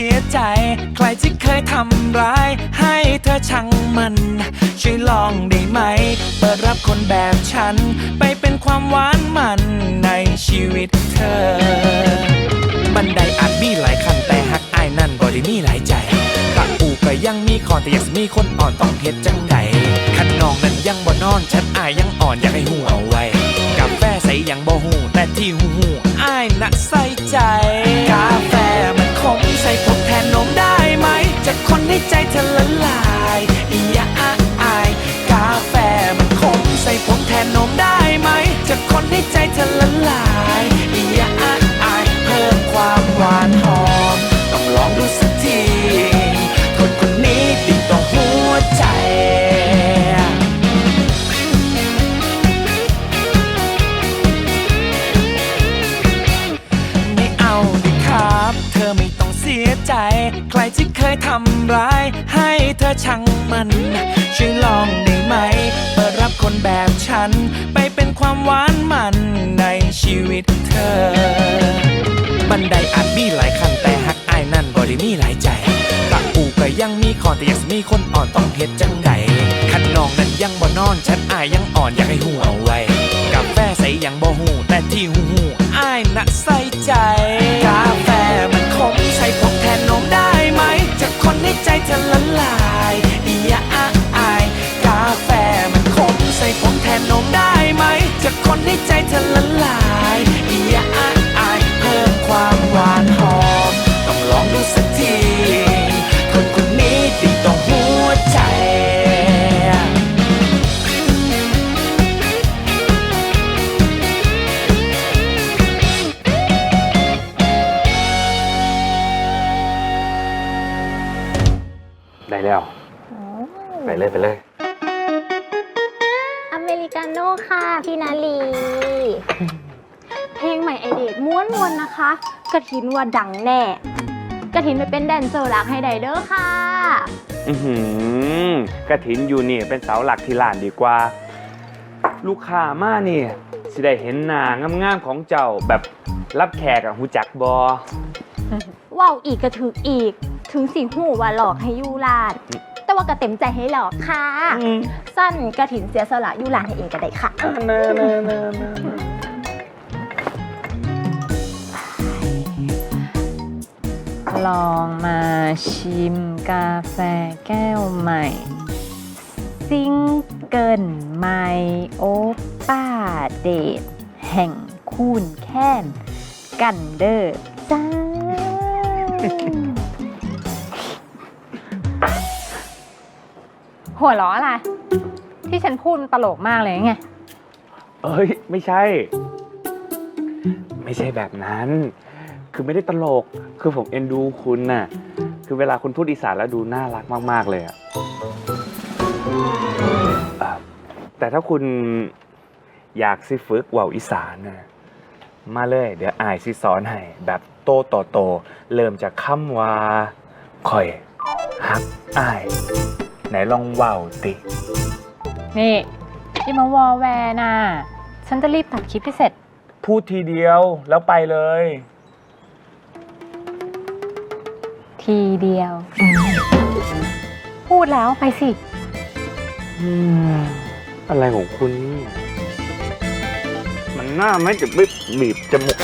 สียใจ ใครที่เคยทำร้าย ให้เธอช่างมัน ช่วยลองได้ไหม เปิดรับคนแบบฉัน ไปเป็นความหวานมันในชีวิตเธอ บันไดอาจมีหลายขั้นแต่หักอายนั่นบ่ได้มีหลายใจปะอูก็ยังมีคอนแต่อยากมีคนอ่อนต้องเฮ็ดจังใดขันนองนั้นยังบ่นอนฉันอายยังอ่อนอยากให้หูเอาไว้กาแฟใส่ยังบ่หูแต่ที่หูหูอายน่ะใส่ใจกาแฟ ใส่ผมแทนนมได้ไหม จะคนให้ใจเธอละลายอย่าอาย กาแฟมันขมใส่ผมแทนนมได้ไหม จะคนให้ใจเธอ ใจ ใครที่เคยทำร้าย ให้เธอช่างมัน ช่วยลองได้ไหม เปิดรับคนแบบฉัน ไปเป็นความหวานมันในชีวิตเธอ บันไดอาจมีหลายขั้นแต่หักอายนั่นบ่ได้มีหลายใจปะอูก็ยังมีคอนแต่อยากมีคนอ่อนต้องเฮ็ดจังใดขันนองนั้นยังบ่นอนฉันอายยังอ่อนอยากให้หูเอาไว้กาแฟใส่ยังบ่หูแต่ที่หูหูอายนะใส่ใจกา ให้ใจเธอละลาย ได้แล้ว ไปเลยไปเลย อเมริกาโน่ค่ะพี่นาลี เพลงใหม่ไอเดทม้วนวนๆนะคะ กระถินว่าดังแน่ กระถินไปเป็นแดนเซอร์หลักให้ไดเดอร์ค่ะ อือหือกระถินอยู่นี่เป็นเสาหลักที่ร้านดีกว่า ลูกค้ามานี่สิได้เห็นหน้างามๆของเจ้าแบบรับแขกอะหูจักบอว้าวอีกกระถึกอีก ถึงสิหูว่าหลอกให้ยูลาน แต่ว่ากระเต็มใจให้หลอกค่ะ สั้นกระถินเสียสละยูลานให้เองก็ได้ค่ะลองมาชิมกาแฟแก้วใหม่ ซิงเกิลไมโอป้าเดทแห่งคูนแค้นกันเดอร์จ้า หัวล้ออะไร ที่ฉันพูดมันตลกมากเลยไง เอ้ย ไม่ใช่ ไม่ใช่แบบนั้น คือไม่ได้ตลก คือผมเอ็นดูคุณน่ะ คือเวลาคุณพูดอีสานแล้วดูน่ารักมาก ๆ เลยอะอะแต่ถ้าคุณอยากสิฝึกเว่าอีสานน่ะมาเลย เดี๋ยวอายสิสอนให้ แบบโตต่อโต เริ่มจากคำว่าคอยฮักอาย ไหนลองเว่าวตินี่ที่มาวอแวร์น่ะฉันจะรีบตัดคลิปให้เสร็จ พูดทีเดียวแล้วไปเลย ทีเดียว พูดแล้วไปสิ อืมอะไรของคุณเนี่ยมันหน้าไม่จะไม่บีบจมูก